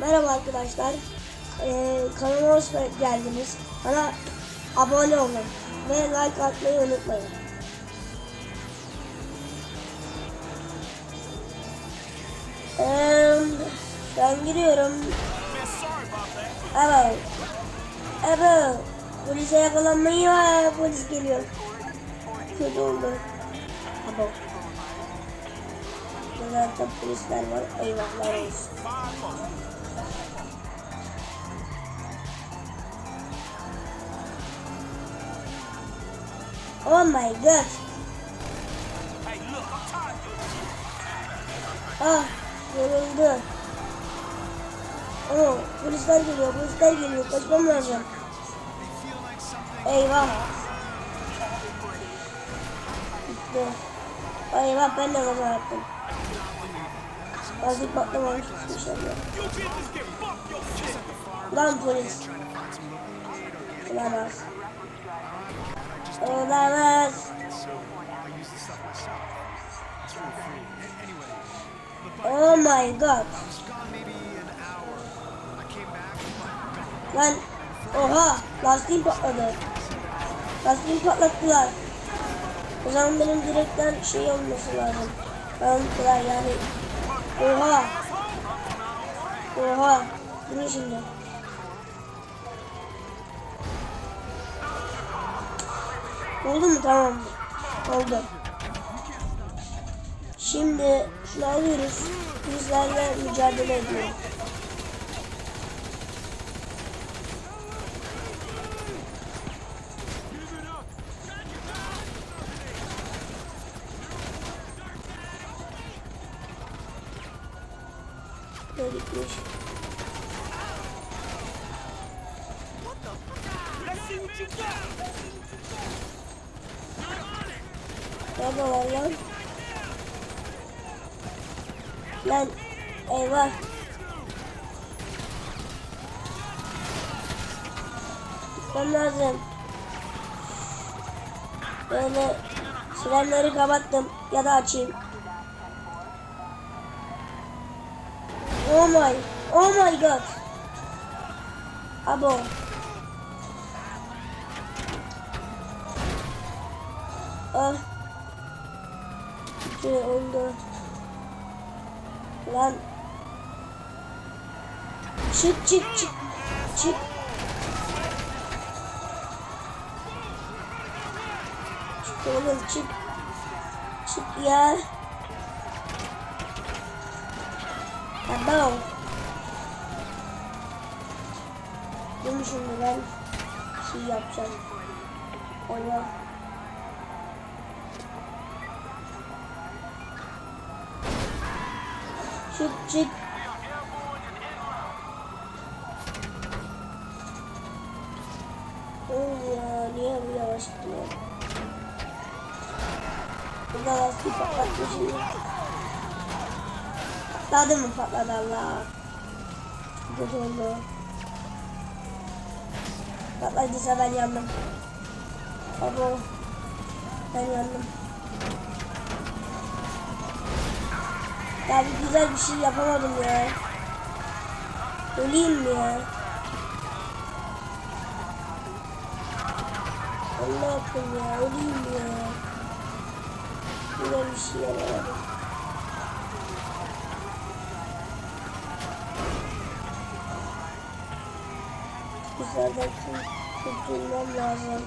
Merhaba arkadaşlar. Ee, kanalıma hoş geldiniz. Bana abone olun ve like atmayı unutmayın. Ee, ben giriyorum. Evet. Evet. Polise yakalanmayı var. Polis geliyor. Kötü oldu. Abo. Zaten polisler var. Eyvahlar olsun. Oh my god. Ah, yoruldu. Oh, polisler geliyor, polisler geliyor. Kaçmam lazım. Eyvah. Gitti. Eyvah ben de kaza yaptım. Lastik patlamamış inşallah. Lan polis. Olamaz. Olamaz. Oh my god. Lan oha lastiğim patladı. Lastiğimi patlattılar. O zaman benim direkten şey olması lazım. Patlattılar yani. Oha. Oha. Bu ne şimdi? Oldu mu? Tamam. Oldu. Şimdi şunu alıyoruz. Bizlerle mücadele ediyor. Böyle gitmiş. Nerede var lan? Lan eyvah. Gitmem lazım. Böyle sirenleri kapattım ya da açayım. Oh my, oh my god. Abo. Ah. Şey oldu. Lan. Çık çık çık. Çık. Çık oğlum çık. Çık ya. Tamam. Bunu şimdi ben şey yapacağım. Oyna. Çık. Oğlum ya niye bu yavaş gidiyor? Burada lastik patlatmışım. Patladı mı patladı Allah. Kötü oldu. Patladıysa ben yandım. Abo. Ben yandım. Bir güzel bir şey yapamadım ya. Öleyim mi ya? Allah yapayım ya, öleyim mi ya? Güzel bir şey yapamadım. Güzelden kurtulmam lazım.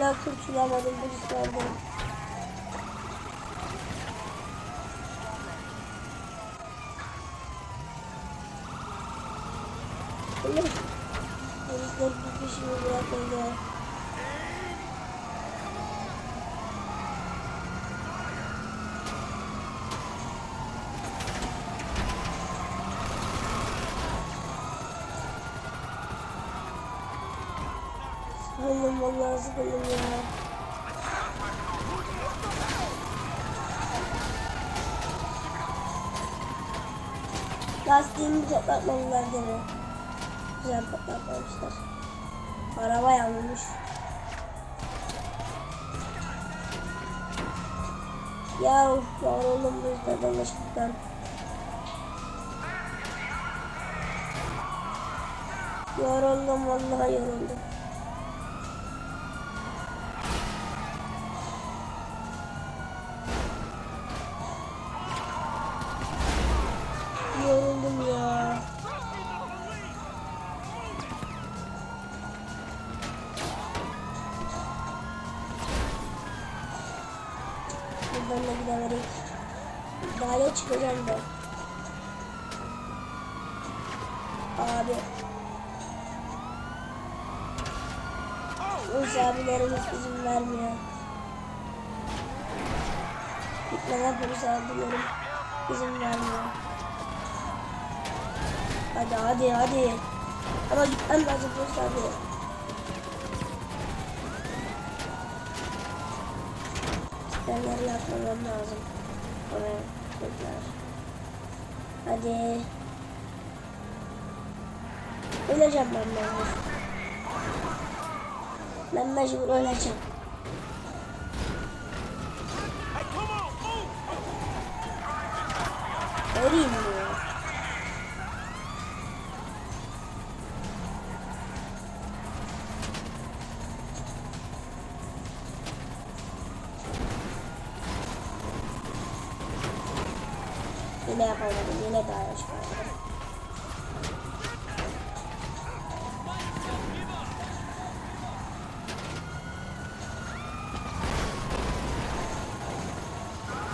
Hala kurtulamadım bu işlerden. Öyle. Polisler bir peşimi bırakmadı. Sıkıldım vallahi sıkıldım ya. Lastiğimi patlatmalılar gene. Güzel patlatmamışlar. Araba yanmış. Ya yoruldum bu yüzden ışıktan. Yoruldum vallahi. Yoruldum Daire çıkacağım da. Abi. Polis abilerimiz izin vermiyor. Gitmeden polis abilerim izin vermiyor. Hadi hadi hadi. Ama gitmem lazım polis abi. Sistemleri yapmamam lazım. Oraya tekrar. Hadi. Öleceğim ben mecbur. Ben mecbur öleceğim. Öleyim mi? Yine yapamadım. Yine daha yaşamadım.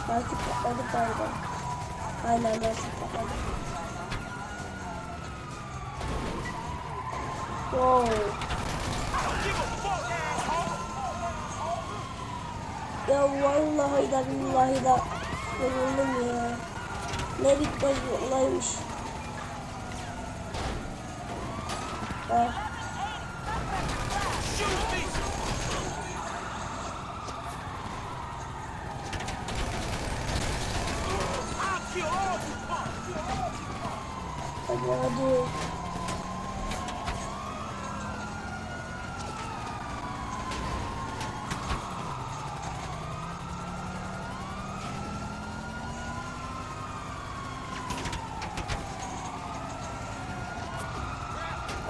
Lastik patladı galiba. Aynen lastik patladı. Wow. Ya vallahi da billahi da yoruldum ya. Ne bitmez bir olaymış. Ah, hadi hadi.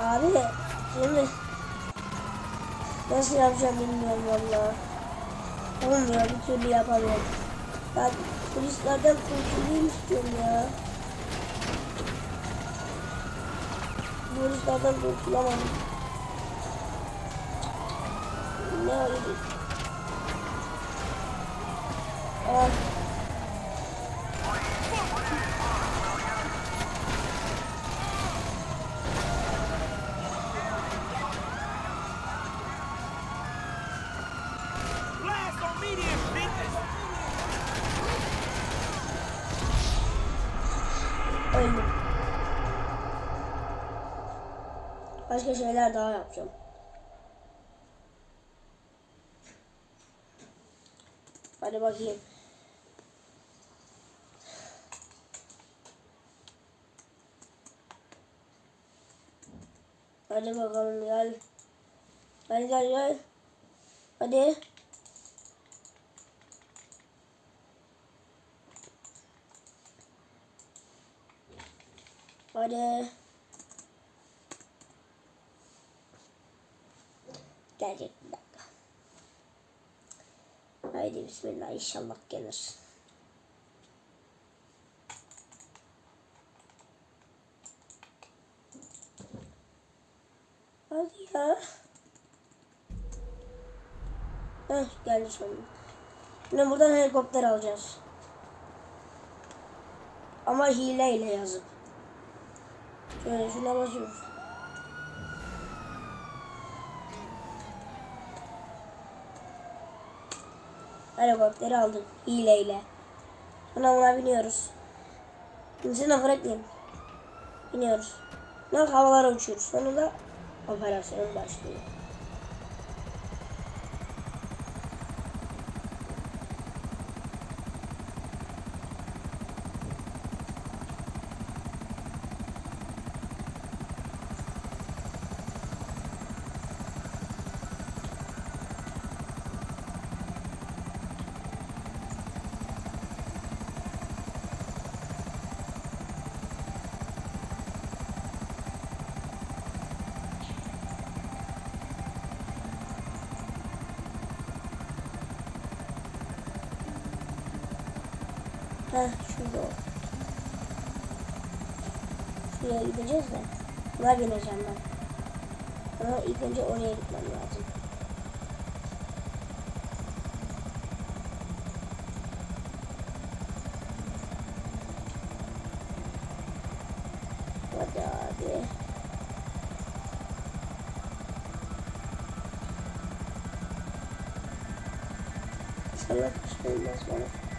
Abi şimdi nasıl yapacağım bilmiyorum valla. Olmuyor bir türlü yapamıyorum. Ben polislerden kurtulayım istiyorum ya. Polislerden kurtulamadım. Ne oldu? Ah. Başka şeyler daha yapacağım. Hadi bakayım. Hadi bakalım gel. Gel gel gel. Hadi. Hadi. Gelecek bir dakika. Haydi bismillah inşallah gelir. Hadi ya. Heh geldi sonunda. Şimdi buradan helikopter alacağız. Ama hileyle yazıp. Şöyle şuna basıyoruz. Helikopteri aldık hileyle. Sonra buna biniyoruz. Şimdi Franklin. Biniyoruz. Sonra havalara uçuyoruz. Sonra da operasyon başlıyor. Heh şurada o. Şuraya gideceğiz de. Buna bineceğim ben. Ama ilk önce oraya gitmem lazım. Hadi abi. İnşallah bir şey.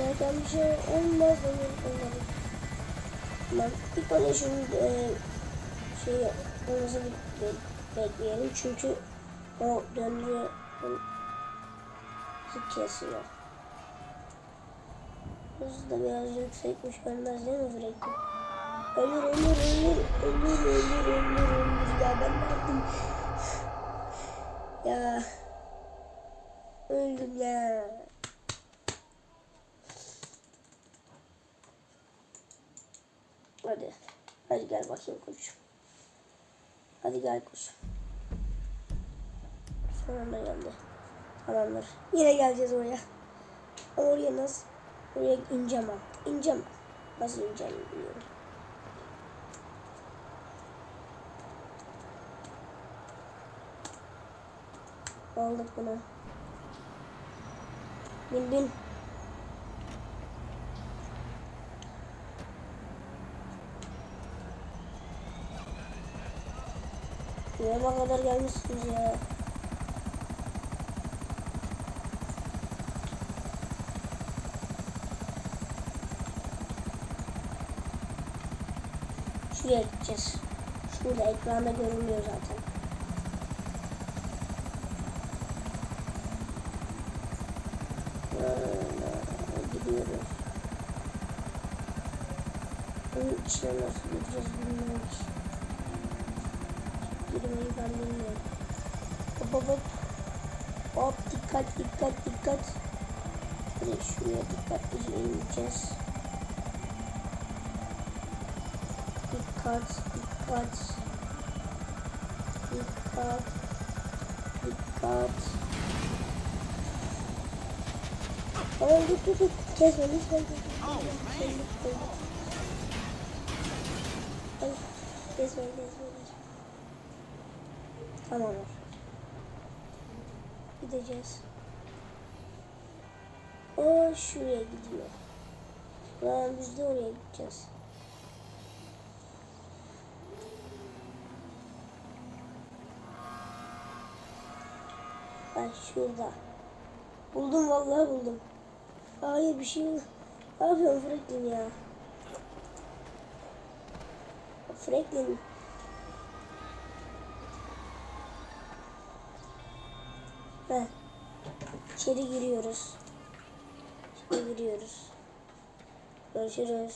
Zaten bir şey olmaz benim umarım. Ben ilk önce şunun e, şey olmasını be- bekleyelim çünkü o. Bizi kesiyor. Hızı da biraz yüksekmiş ölmez değil mi sürekli? Ölür ölür ölür ölür ölür ölür ölür ya ben yaptım? Ya öldüm ya. Hadi. Hadi gel bakayım koçum. Hadi gel koçum. Sonunda geldi. Tamamdır. Yine geleceğiz oraya. Ama oraya nasıl? Oraya ineceğim ben. İneceğim. Nasıl ineceğim bilmiyorum. Aldık bunu. Bin bin. Buraya kadar gelmişsiniz ya. Şuraya gideceğiz. Şurada ekranda görünüyor zaten. Böyle gidiyoruz. Bunun içine nasıl gideceğiz bilmiyorum ki. Girmeyi ben bilmiyorum. Hop hop hop. Hop dikkat dikkat dikkat. Hadi şuraya dikkatlice ineceğiz. Dikkat dikkat. Dikkat. Dikkat. Tamam dur dur dur. Kesme lütfen. Kesme. Ay, Kesme kesme kesme. Tamam. Gideceğiz. O şuraya gidiyor. Lan biz de oraya gideceğiz. Ben şurada. Buldum vallahi buldum. Hayır bir şey yok. Ne yapıyorsun Franklin ya? Franklin. Heh. İçeri giriyoruz. İçeri giriyoruz. Görüşürüz.